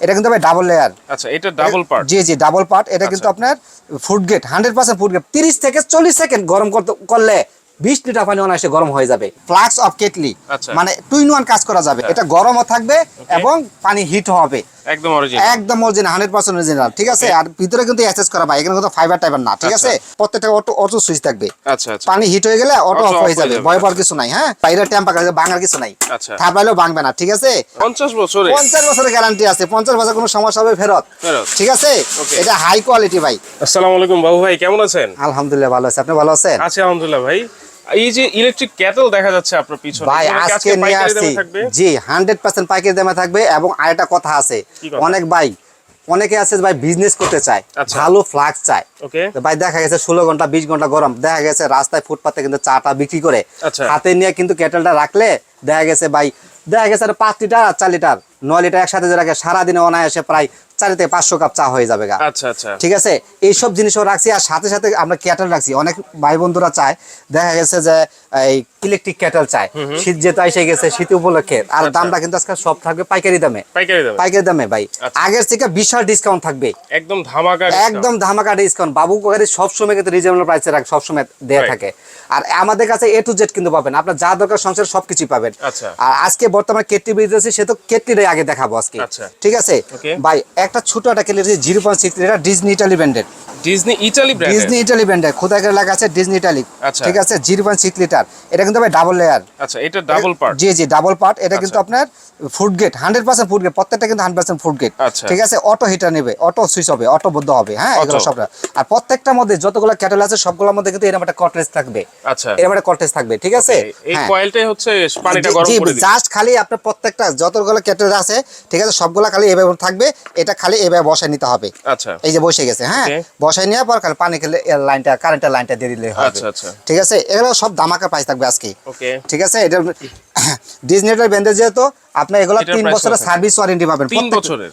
এটা কিন্তু ভাই ডাবল লেয়ার আচ্ছা এটা ডাবল পার্ট জি জি ডাবল পার্ট এটা কিন্তু আচ্ছা। আপনার food grade hundred percent food grade তিরিশ থেকে চল্লিশ সেকেন্ড গরম করতে করলে বিশ লিটার পানি অনায়াসে গরম হয়ে যাবে। ফ্লাক্স অফ কেটলি আচ্ছা। মানে টু ইন ওয়ান কাজ করা যাবে। এটা গরমও থাকবে এবং পানি হিট হবে। একদম অরিজিনাল একদম অরিজিনাল হান্ড্রেড পার্সেন্ট অরিজিনাল ঠিক আছে? আর ভিতরে কিন্তু করা ভাই এখানে কিন্তু ফাইবার টাইবার না ঠিক আছে? প্রত্যেকটা অটো অটো সুইচ থাকবে। আচ্ছা আচ্ছা। পানি হিট হয়ে গেলে অটো অফ হয়ে যাবে ভয় পাওয়ার আচ্ছা। কিছু নাই হ্যাঁ? বাইরে টেম্পার ভাঙার কিছু নাই। আচ্ছা। থাপড়াইলেও ভাঙবে না ঠিক আছে? পঞ্চাশ বছরে পঞ্চাশ বছরের গ্যারান্টি আছে পঞ্চাশ বছর কোনো সমস্যা হবে ফেরত। ফেরত। ঠিক আছে? এটা হাই কোয়ালিটি ভাই। আসসালামু আলাইকুম বাবু ভাই কেমন আছেন? আলহামদুলিল্লাহ ভালো আছে। আপনি ভালো আছেন? আছি আলহামদুলিল্লাহ ভাই। এই যে ইলেকট্রিক দেখা যাচ্ছে আপনার পিছনে ভাই আজকে নিয়ে আসছি। জি হান্ড্রেড পার্সেন্ট পাইকারি দামে থাকবে এবং আরেকটা কথা আছে। অনেক ভাই অনেকে আছে ভাই বিজনেস করতে চায় আচ্ছা। ভালো ফ্লাক্স চায়। ওকে ভাই দেখা গেছে ষোলো ঘণ্টা বিশ ঘণ্টা গরম দেখা গেছে রাস্তায় ফুটপাতে কিন্তু চাটা বিক্রি করে আচ্ছা। হাতে নিয়ে কিন্তু কেটেলটা রাখলে দেখা গেছে ভাই দেখা গেছে আর পাঁচ লিটার আর চার লিটার। নয় লিটার একসাথে যে রাখে সারাদিনে অনায়াসে প্রায় চারি থেকে পাঁচশো কাপ চা হয়ে যাবে আচ্ছা আচ্ছা। ঠিক আছে? এইসব জিনিসও রাখছি আর সাথে সাথে আমরা ক্যাটেল রাখছি। অনেক ভাই বন্ধুরা চায় দেখা গেছে যে এই ইলেকট্রিক ক্যাটেল চায়। শীত যেতে এসে গেছে শীত উপলক্ষে। আর আচ্ছা। দামটা কিন্তু আজকে সব থাকবে পাইকারি দামে। পাইকারি দামে। ভাই। আচ্ছা। আগের থেকে বিশাল ডিসকাউন্ট থাকবে। একদম ধামাকা একদম ধামাকা ডিসকাউন্ট বাবু কোকারি সবসময় কিন্তু রিজনেবল প্রাইসে রাখ সবসময় দেয়া থাকে। আর আমাদের কাছে এ টু জেড কিন্তু পাবেন। আপনার যা দরকার সংসার সবকিছুই পাবেন। আচ্ছা। আর আজকে বর্তমানে কেটলি বেরিয়েছে সে তো কেটলিটাই আগে দেখাবো আজকে। আচ্ছা। ঠিক আছে? ভাই একটা ছোট একটা কেটলি আছে zero point six litre Disney Italy branded Disney Italy brand Disney Italy ব্র্যান্ডের খোদাই করে লেখা আছে ডিজনি ইটালি। ঠিক আছে? জিরো পয়েন্ট সিক্স লিটার এটা কিন্তু ভাই ডাবল লেয়ার আচ্ছা এটা ডাবল পার্ট জি জি ডাবল পার্ট এটা কিন্তু। আপনার food hundred percent food grade প্রত্যেকটা কিন্তু হান্ড্রেড পার্সেন্ট ফুড গ্রেড আচ্ছা। ঠিক আছে? অটো হিটার নেবে অটো সুইচ হবে অটো বদ্ধ হবে হ্যাঁ? এগুলো আর প্রত্যেকটার মধ্যে যতগুলো ক্যাটেল আছে সবগুলোর মধ্যে কিন্তু এরকম একটা কটরেজ থাকবে। আচ্ছা। এরকম একটা কটরেজ থাকবে ঠিক আছে? এই। কয়েলটাই হচ্ছে পানিটা জি- গরম করে দিবে জাস্ট খালি আপনার প্রত্যেকটা যতগুলো ক্যাটেল আছে ঠিক আছে সবগুলো খালি এভাবে থাকবে এটা খালি এভাবে বসায় নিতে হবে। আচ্ছা। এই যে বসে গেছে হ্যাঁ. বসাই নেওয়ার পর খালি পানি খেলে লাইনটা কারেন্টের লাইনটা দিয়ে দিলে হবে। আচ্ছা, আচ্ছা। ঠিক আছে? এগুলো সব দামাকা প্রাইস থাকবে আজকে। ওকে ঠিক আছে? এটা ডিজনেটার ব্যান্ডেজ যেহেতু আপনি এগুলো তিন বছরের? সার্ভিস ওয়ারেন্টি পাবেন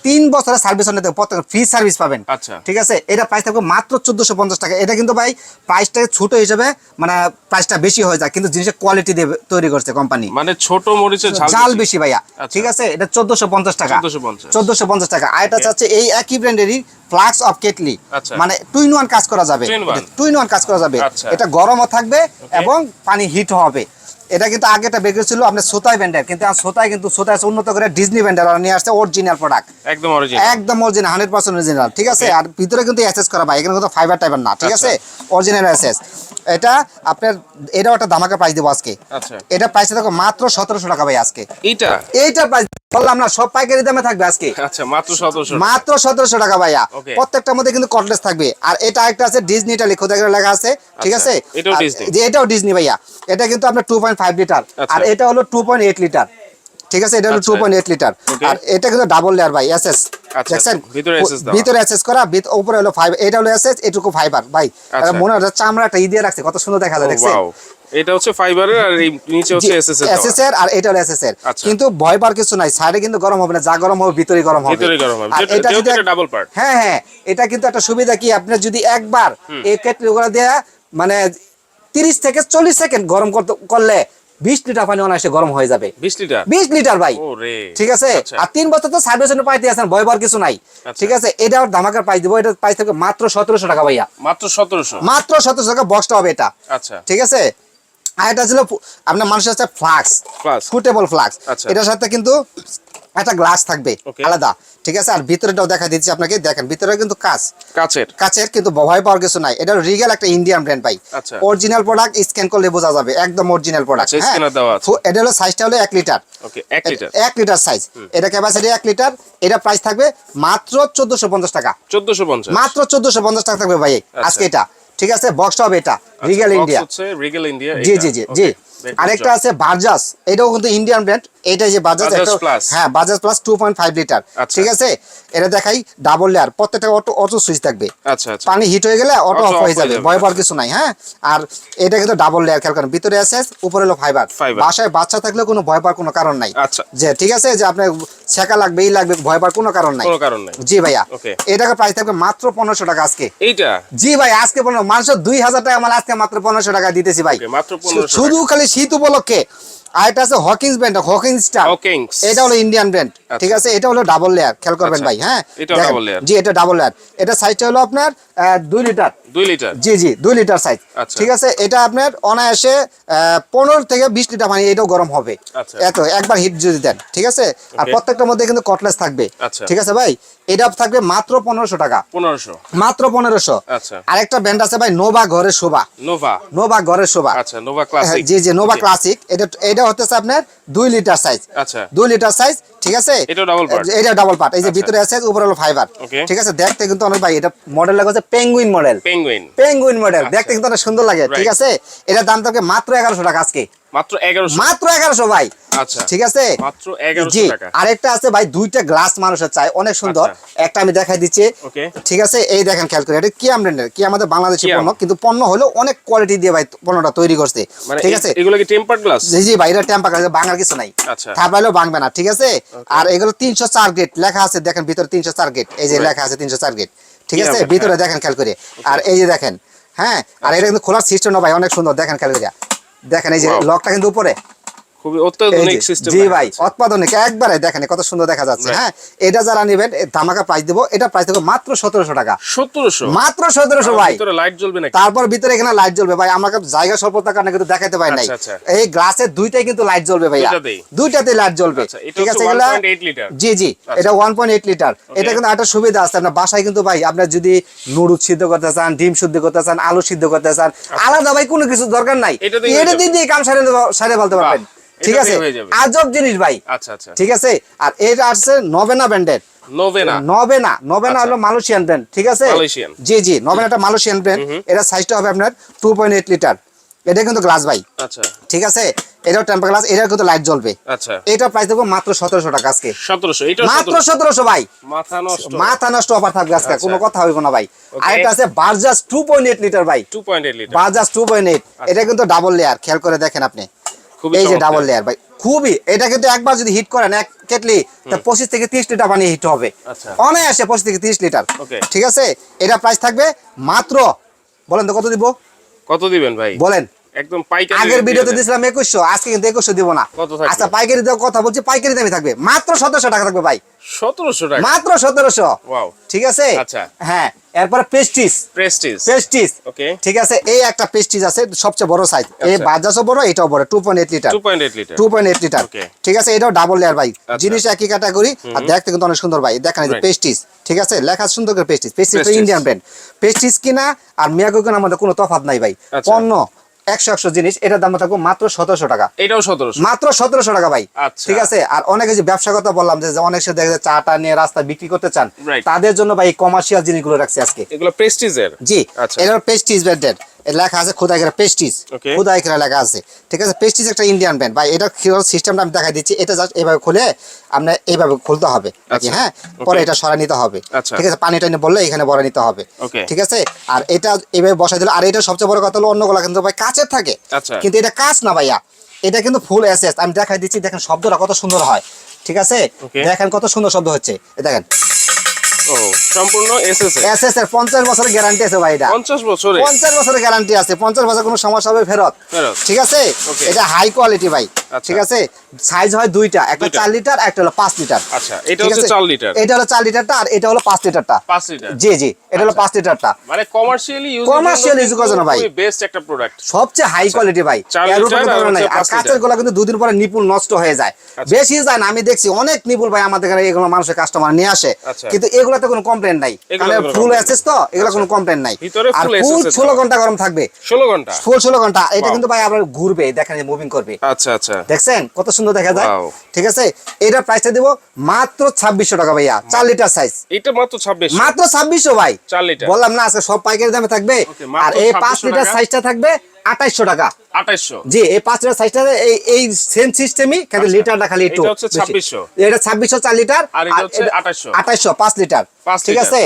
তিন বছরের? সার্ভিস ওয়ারেন্টি প্রত্যেক ফ্রি সার্ভিস পাবেন। ঠিক আছে এটা প্রাইস থাকবে মাত্র চোদ্দশো পঞ্চাশ টাকা এটা কিন্তু ভাই প্রাইসটা ছোট হিসেবে মানে প্রাইসটা বেশি হয়ে যায় কিন্তু জিনিসের কোয়ালিটি দিয়ে তৈরি করছে কোম্পানি মানে ছোট মরিচের ঝাল বেশি। ভাইয়া আচ্ছা। ঠিক আছে এটা চোদ্দশো পঞ্চাশ টাকা 1450 চোদ্দশো পঞ্চাশ টাকা আর এটা. চাচ্ছে এই একই ব্র্যান্ডেরই ফ্লাক্স অফ কেটলি। মানে টু ইন ওয়ান কাজ করা যাবে Two in one? Two in one কাজ করা যাবে আচ্ছা। এটা গরমও থাকবে এবং পানি হিট হবে এটা কিন্তু আগে একটা বেকারি ছিল আপনার সোতায় ব্যান্ডের কিন্তু সোতায় কিন্তু সোতায় আছে উন্নত করে ডিজনি ব্র্যান্ডের নিয়ে আসছে অরিজিনাল প্রোডাক্ট একদম অরিজিনাল একদম অরিজিনাল হান্ড্রেড পার্সেন্ট অরিজিনাল ঠিক আছে? আর ভিতরে কিন্তু অ্যাসেস করা ভাই এখানে কিন্তু ফাইবার টাইপের না ঠিক আচ্ছা। আছে অরিজিনাল অ্যাসেস এটা আপনার এটাও একটা ধামাকা প্রাইস দেবো আজকে। আচ্ছা। এটা প্রাইসে দেখো মাত্র সতেরোশো টাকা ভাই আজকে। এইটা? এইটা প্রাইস বললাম না সব পাইকারি দামে থাকবে আজকে। আচ্ছা মাত্র সতেরোশো মাত্র সতেরোশো টাকা ভাইয়া। প্রত্যেকটার মধ্যে কিন্তু কটলেস থাকবে। আর এটা একটা আছে ডিজনি লিখো দেখে লেখা আছে ঠিক আচ্ছা, আছে? এটাও আর যে এটাও ডিজনি ভাইয়া। এটা কিন্তু আপনার টু পয়েন্ট ফাইভ লিটার আচ্ছা। আর এটা হলো টু পয়েন্ট এইট লিটার ঠিক আছে? এটা হলো লিটার আর এটা কিন্তু ডাবল লেয়ার ভাই এসএস দেখছেন? ভিতরে এসএস করা উপরে হলো ফাইভ এটা হলো এসএস এটুকু ফাইবার ভাই। মনে চামড়া একটা ই দিয়ে রাখছে কত সুন্দর দেখা যায় দেখছেন? এটা হচ্ছে ফাইবারের আর এই নিচে হচ্ছে এসএস এর আর এটা হলো এসএস আচ্ছা। কিন্তু ভয় পাওয়ার কিছু নাই সাইডে কিন্তু গরম হবে না যা গরম হবে ভিতরে গরম হবে। ভিতরে গরম হবে। এটা যদি ডাবল পার্ট হ্যাঁ হ্যাঁ এটা কিন্তু একটা সুবিধা কি আপনার যদি একবার এই কেটলিগুলো দেয়া মানে তিরিশ থেকে চল্লিশ সেকেন্ড গরম করলে বিশ লিটার পানি অনায়াসে গরম হয়ে যাবে। বিশ লিটার? বিশ লিটার ভাই। ঠিক আছে? আচ্ছা। আর তিন বছর তো সার্ভিস পাইতে আছেন ভয় পাওয়ার কিছু নাই। আচ্ছা। ঠিক আছে? এটা ধামাকার প্রাইস দিব এটা প্রাইস থাকবে মাত্র সতেরোশো টাকা ভাইয়া। মাত্র সতেরোশো? মাত্র সতেরোশো টাকা বক্সটা হবে এটা। আচ্ছা। ঠিক আছে? আর এটা ছিল আপনার মানুষের হচ্ছে ফ্লাক্স। ফুটেবল ফ্লাক্স আচ্ছা। এটার সাথে কিন্তু একটা গ্লাস থাকবে আলাদা ঠিক আছে? আর ভিতরেটাও দেখা দিচ্ছি আপনাকে দেখেন ভিতরে কিন্তু কাজ কাচের। কাচের কিন্তু ভয় পাওয়ার কিছু নাই। এটা রিগেল একটা ইন্ডিয়ান ব্র্যান্ড ভাই। আচ্ছা। অরিজিনাল প্রোডাক্ট স্ক্যান করলে বোঝা যাবে একদম অরিজিনাল প্রোডাক্ট আচ্ছা, দেওয়া আছে। এটা হলো সাইজটা হলো এক লিটার ওকে এক লিটার সাইজ এটা ক্যাপাসিটি এক লিটার এটা প্রাইস থাকবে মাত্র চোদ্দশো পঞ্চাশ টাকা। চোদ্দশো মাত্র চোদ্দশো পঞ্চাশ টাকা থাকবে ভাই আজকে এটা। ঠিক আছে? বক্সটা হবে এটা রিগেল ইন্ডিয়া হচ্ছে Regal India G G G G. আরেকটা আছে বাজাজ এটাও কিন্তু ইন্ডিয়ান ব্র্যান্ড এটা যে বাজাজ এটা- হ্যাঁ Bajaj plus two point five litre আচ্ছা। ঠিক আছে? এটা দেখাই ডাবল লেয়ার প্রত্যেকটা অটো অটো সুইচ থাকবে। আচ্ছা আচ্ছা। পানি হিট হয়ে গেলে অটো অফ হয়ে যাবে। ভয় পাওয়ার কিছু নাই হ্যাঁ? আর এটা কিন্তু ডাবল লেয়ার খেয়াল করেন ভিতরে আছে উপরে হলো ফাইবার বাসায় বাচ্চা থাকলে কোনো ভয় পাওয়ার কোনো কারণ নাই। আচ্ছা। যে ঠিক আছে যে আপনার ছেঁকা লাগবে এই লাগবে ভয় পাওয়ার কোনো কারণ নাই। কোনো কারণ নাই। জি ভাইয়া. এটাকে প্রাইস থাকবে মাত্র পনেরোশো টাকা আজকে। এইটা? জি ভাই আজকে পনেরো মানুষ দুই হাজার টাকা মাল আজকে মাত্র পনেরোশো টাকা দিতেছি ভাই। Okay, মাত্র 1500 শুধু খালি শীত উপলক্ষে। আর এটা আছে Hawkins brand Hawkins star Hawkins। এটা হলো ইন্ডিয়ান ব্র্যান্ড ঠিক আছে? এটা হলো ডাবল লেয়ার খেয়াল করবেন আচ্ছা। ভাই হ্যাঁ? দেখেন, double জি এটা ডাবল লেয়ার এটা সাইজটা হলো আপনার আহ, দুই লিটার দুই লিটার জি জি দুই লিটার সাইজ আচ্ছা। ঠিক আছে? এটা আপনার অনায়াসে পনেরো থেকে বিশ লিটার পানি এটাও গরম হবে। আচ্ছা। এত একবার হিট যদি দেন ঠিক আছে? আর প্রত্যেকটার মধ্যে কিন্তু কটলেস থাকবে। আচ্ছা। ঠিক আছে ভাই? এটা থাকবে মাত্র পনেরোশো টাকা। পনেরোশো। মাত্র পনেরোশো। আচ্ছা। আরেকটা ব্র্যান্ড আছে ভাই নোভা ঘরের শোভা। নোভা নোভা ঘরের শোভা। আচ্ছা নোভা হ্যাঁ, ক্লাসিক জি জি নোভা ক্লাসিক এটা এটা হতেছে আপনার দুই লিটার সাইজ আচ্ছা। দুই লিটার সাইজ ঠিক আছে? এটা ডাবল পার্ট এই যে আচ্ছা। ভিতরে আছে ওভারঅল ফাইবার ঠিক আছে? দেখতে কিন্তু অনেক ভাই এটা মডেল লাগা হচ্ছে penguin model penguin penguin model দেখতে কিন্তু অনেক সুন্দর লাগে ঠিক। আছে? এটার দাম থাকবে মাত্র এগারোশো টাকা। আজকে মাত্র এগারোশো। মাত্র এগারোশো ভাই। ঠিক আছে? জি আরেকটা আছে ভাই দুইটা গ্লাস মানুষের চাই অনেক সুন্দর। আচ্ছা। একটা আমি দেখাই দিচ্ছি। ঠিক আছে এই দেখেন খেয়াল করে এটা কি ব্র্যান্ডের কি আমাদের বাংলাদেশি পণ্য কিন্তু পণ্য হলো অনেক কোয়ালিটি দিয়ে ভাই পণ্যটা তৈরি করছে। মানে ঠিক আছে? এগুলো কি টেম্পার গ্লাস জি জি ভাই এটা টেম্পার বাংলার কিছু নাই। আচ্ছা। থাপড়াইলেও ভাঙবে না ঠিক আছে? আর এগুলো তিনশো চার গেট লেখা আছে দেখেন ভিতরে তিনশো চার গেট এই যে লেখা আছে তিনশো চার গেট ঠিক আছে? ভিতরে দেখেন খেয়াল করে আর এই যে দেখেন হ্যাঁ? আর এটা কিন্তু খোলার সিস্টেম না ভাই অনেক সুন্দর দেখেন খেয়াল করে দেখেন এই যে লকটা কিন্তু উপরে। খুবই অত্যাধুনিক সিস্টেম জি ভাই অত্যাধুনিক একবারে দেখেন কত সুন্দর দেখা যাচ্ছে হ্যাঁ? এটা যারা নেবেন ধামাকা প্রাইস দেবো এটা প্রাইস দেবো মাত্র সতেরোশো টাকা। সতেরোশো? মাত্র সতেরোশো ভাই। ভিতরে লাইট জ্বলবে নাকি? তারপর ভিতরে এখানে লাইট জ্বলবে ভাই আমাকে জায়গা স্বল্পতার কারণে কিন্তু দেখাতে পারি নাই। আচ্ছা, আচ্ছা। এই গ্লাসের দুইটাই কিন্তু লাইট জ্বলবে ভাইয়া। দুইটাতে লাইট জ্বলবে। আচ্ছা ঠিক আছে এগুলা 1.8 লিটার জি জি এটা ওয়ান পয়েন্ট এইট লিটার এটা কিন্তু একটা সুবিধা আছে। আপনার বাসায় কিন্তু ভাই আপনার যদি নুডলস সিদ্ধ করতে চান ডিম সিদ্ধ করতে চান আলু সিদ্ধ করতে চান আলাদা ভাই কোনো কিছু দরকার নাই। এটা দিয়ে কাম সারে সারে বলতে পারবেন। ঠিক আছে। আজব জিনিস ভাই। আচ্ছা আচ্ছা। ঠিক আছে? আর এটা আসছে নবেনা ব্র্যান্ডের। নবেনা নবেনা আচ্ছা। হলো মালয়েশিয়ান ব্র্যান্ড ঠিক আছে? জি জি নবেনাটা মালয়েশিয়ান ব্র্যান্ড এটা সাইজটা হবে আপনার টু পয়েন্ট এইট লিটার এটা কিন্তু গ্লাস ভাই। আচ্ছা। ঠিক আছে? এটাও টেম্পার গ্লাস এটা কিন্তু লাইট জ্বলবে। আচ্ছা। এটা প্রাইস মাত্র সতেরোশো টাকা আজকে। সতেরোশো এটা মাত্র সতেরোশো। ভাই। মাথা নষ্ট। মাথা নষ্ট অফার থাকবে আজকে। কোনো কথা হইব না ভাই। আর এটা আছে পয়েন্ট এইট লিটার ভাই। টু পয়েন্ট এইট লিটার বার্জাস টু পয়েন্ট এইট এটা কিন্তু ডাবল লেয়ার খেয়াল করে দেখেন আপনি। এই যে ডাবল লেয়ার ভাই খুবই। এটা কিন্তু একবার যদি হিট করেন এক কেটলি তা পঁচিশ থেকে তিরিশ লিটার পানি হিট হবে। আচ্ছা। অনায়াসে পঁচিশ থেকে তিরিশ লিটার। ঠিক আছে? এটা প্রাইস থাকবে মাত্র বলেন তো কত দিব? কত দিবেন ভাই? বলেন। একদম পাইকারি আগের ভিডিওতে। দিয়েছিলাম একুশশো আজকে কিন্তু একুশশো দিব না। কত থাকবে? আচ্ছা পাইকারি দেওয়ার কথা বলছি পাইকারি দামে থাকবে। মাত্র সতেরোশো টাকা থাকবে ভাই। সতেরোশো টাকা? মাত্র সতেরোশো। ওয়াও ঠিক আছে? আচ্ছা। হ্যাঁ এরপরে পেস্টিস প্রেস্টিজ পেস্টিস ওকে ঠিক আছে এই একটা পেস্টিজ আছে সবচেয়ে বড় সাইজ এই আচ্ছা। বড় এটাও বড় two point eight litre two point eight litre two point eight litre Okay. ঠিক আছে এটাও ডাবল লেয়ার ভাই। আচ্ছা। জিনিস একই ক্যাটাগরি আর দেখতে কিন্তু অনেক সুন্দর ভাই। দেখেন এই পেস্টিস ঠিক আছে লেখা সুন্দর করে পেস্টিস পেস্টিস তো। ইন্ডিয়ান ব্র্যান্ড পেস্টিস কিনা আর মিয়াগো কিনা আমাদের কোনো তফাৎ নাই ভাই। আচ্ছা। পণ্য একশো একশো জিনিস এটার দাম থাকব মাত্র সতেরোশো টাকা। এটাও সতেরোশো। মাত্র সতেরোশো টাকা ভাই। আচ্ছা। ঠিক আছে? আর অনেকে যে ব্যবসা কথা বললাম যে অনেক সে দেখে চাটা নিয়ে রাস্তা বিক্রি করতে চান তাদের জন্য ভাই কমার্শিয়াল জিনিসগুলো রাখছি আজকে। এগুলো প্রেস্টিজের জি। এটা পেস্টিস ব্র্যান্ডের লেখা আছে খোদাই করে পেস্টিস খোদাই করে লেখা আছে। ঠিক আছে? পেস্টিস একটা ইন্ডিয়ান ব্র্যান্ড ভাই এটা সিস্টেমটা আমি দেখাই দিচ্ছি। এটা জাস্ট এইভাবে খুলে আপনার এইভাবে খুলতে হবে। আচ্ছা। হ্যাঁ? পরে এটা সরা নিতে হবে। আচ্ছা। ঠিক আছে? পানি টানি বললে এখানে বড় নিতে হবে। ঠিক আছে? আর এটা এইভাবে বসাই দিলে আর এটা সবচেয়ে বড় কথা হলো অন্যগুলো কিন্তু ভাই কাচের থাকে। আচ্ছা। কিন্তু এটা কাচ না ভাইয়া। এটা কিন্তু ফুল এসএস আমি দেখাই দিচ্ছি দেখেন শব্দটা কত সুন্দর হয়। ঠিক আছে? দেখেন কত সুন্দর শব্দ হচ্ছে। দেখেন। ও সম্পূর্ণ এসএস এসএস এর? পঞ্চাশ বছরের গ্যারান্টি আছে ভাই এটা। পঞ্চাশ বছরে পঞ্চাশ বছরের গ্যারান্টি আছে। পঞ্চাশ বছর কোনো সমস্যা হবে ফেরত। ফেরত। ঠিক আছে? এটা হাই কোয়ালিটি ভাই। আচ্ছা। ঠিক আছে? সাইজ হয় দুইটা। একটা দুইটা। লিটার একটা হলো পাঁচ লিটার আচ্ছা এটা হচ্ছে আছে? লিটার এটা হলো চার লিটারটা আর এটা হলো পাঁচ লিটারটা পাঁচ লিটার জি জি এটা হলো পাঁচ লিটারটা মানে কমার্শিয়ালি ইউজ Commercial use করার জন্য ভাই। বেস্ট একটা প্রোডাক্ট সবচেয়ে হাই কোয়ালিটি ভাই। আচ্ছা। এর উপরে আর কোনো নাই। আর কাঁচের। গুলো কিন্তু দুদিন পরে নিপুল নষ্ট হয়ে যায়। আচ্ছা। বেশি যায় না। আমি দেখছি অনেক নিপুল ভাই আমাদের এখানে এগুলো মানুষের কাস্টমার নিয়ে আসে। আচ্ছা। কিন্তু এগুলোতে কোনো কমপ্লেন নাই। ফুল অ্যাসেস তো? এগুলো কোনো কমপ্লেন নাই। আর ফুল ষোলো ঘণ্টা গরম থাকবে। ষোলো ঘণ্টা? ফুল ষোলো ঘণ্টা। এটা কিন্তু ভাই আপনার ঘুরবে দেখেন মুভিং করবে। আচ্ছা আচ্ছা। দেখছেন? কত সুন্দর দেখা যায়। ঠিক আছে? এটার প্রাইসটা দিব মাত্র ছাব্বিশশো টাকা ভাইয়া। চার লিটার সাইজ এটা মাত্র ছাব্বিশ মাত্র ছাব্বিশশো ভাই। চার লিটার বললাম না আজকে সব পাইকারি দামে থাকবে। আর এই পাঁচ লিটার। সাইজটা থাকবে আঠাইশশো টাকা। আঠাইশশো। জি এই পাঁচ লিটার সাইজটা এই এই সেম সিস্টেমই কিন্তু। লিটারটা খালি একটু। 2600 এটা ছাব্বিশশো। চার লিটার আর এটা হচ্ছে 2800 আঠাইশশো। পাঁচ লিটার ঠিক আছে?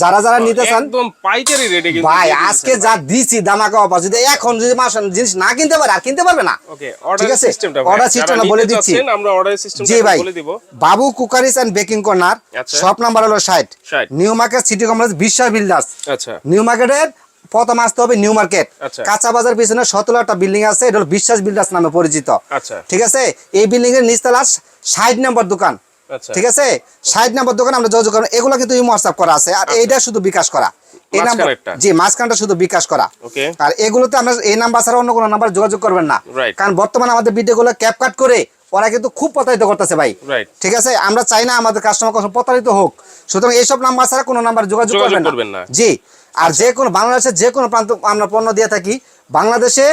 যারা যারা নিতে চান একদম পাইকারি রেটে কিন্তু ভাই আজকে যা দিছি দামাকা অফার যদি এখন যদি মাস জিনিস না কিনতে পারে আর কিনতে পারবে না। ওকে ঠিক অর্ডার আছে? সিস্টেমটা system বলে দিচ্ছি। আমরা অর্ডার সিস্টেমটা জি ভাই বলে দিব। Babu cookeries and baking corner. Shop number হলো ষাট। 60 new market city complex Biswas builders আচ্ছা। নিউ মার্কেটের প্রথম আসতে হবে নিউ মার্কেট। আচ্ছা। কাঁচা বাজার পিছনে সতেরো একটা বিল্ডিং আছে এটা হলো বিশ্বাস বিল্ডার্স নামে পরিচিত। আচ্ছা। ঠিক আছে? এই বিল্ডিং এর নিচতলা ষাট নম্বর দোকান। আচ্ছা। ঠিক আছে? ষাট নম্বর দোকান আমরা যোগাযোগ করব। এগুলো কিন্তু হোয়াটসঅ্যাপ করা আছে। আর এইটা শুধু বিকাশ করা। এই নাম্বার জি মাঝখানটা শুধু বিকাশ করা। আর এগুলোতে আমরা এই নাম্বার ছাড়া অন্য কোনো নাম্বার যোগাযোগ করবেন না। কারণ বর্তমানে আমাদের ভিডিওগুলো ক্যাপ কাট করে ওরা কিন্তু খুব প্রতারিত করতেছে ভাই। ঠিক আছে? আমরা চাই না আমাদের কাস্টমার প্রতারিত হোক। সুতরাং এইসব নাম্বার ছাড়া কোনো নাম্বার যোগাযোগ করবেন। না। জি। আর যে কোনো বাংলাদেশের যে কোনো প্রান্ত আমরা পণ্য দিয়ে থাকি বাংলাদেশে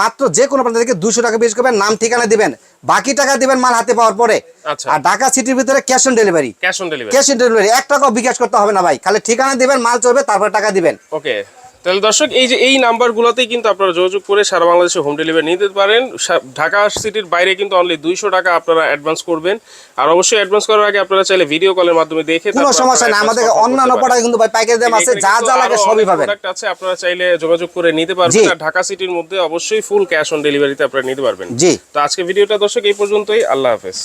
মাত্র যে কোনো প্রান্ত থেকে দুশো টাকা বেশি করবেন নাম ঠিকানা দিবেন বাকি টাকা দিবেন মাল হাতে পাওয়ার পরে। আচ্ছা। আর ঢাকা সিটির ভিতরে cash on delivery. Cash on delivery. Cash on delivery এক টাকাও বিকাশ করতে হবে না ভাই খালি ঠিকানা দিবেন মাল চলবে তারপরে টাকা দিবেন। ওকে। তাহলে দর্শক এই যে এই নাম্বারগুলোতেই কিন্তু আপনারা যোগাযোগ করে সারা বাংলাদেশে হোম ডেলিভারি নিতে পারেন। ঢাকা সিটির বাইরে কিন্তু অনলি দুইশো টাকা আপনারা অ্যাডভান্স করবেন। আর অবশ্যই অ্যাডভান্স করার আগে আপনারা চাইলে ভিডিও কলের মাধ্যমে দেখে কোনো সমস্যা আপনারা আমাদের অন্যান্য প্রোডাক্ট কিন্তু ভাই পাইকারি দাম আছে যা যা লাগে সবই পাবেন। product আছে আপনারা চাইলে যোগাযোগ করে নিতে পারবেন। আর ঢাকা সিটির মধ্যে অবশ্যই ফুল ক্যাশ অন ডেলিভারিতে আপনারা নিতে পারবেন। জি। তো আজকে ভিডিওটা দর্শক এই পর্যন্তই আল্লাহ হাফেজ।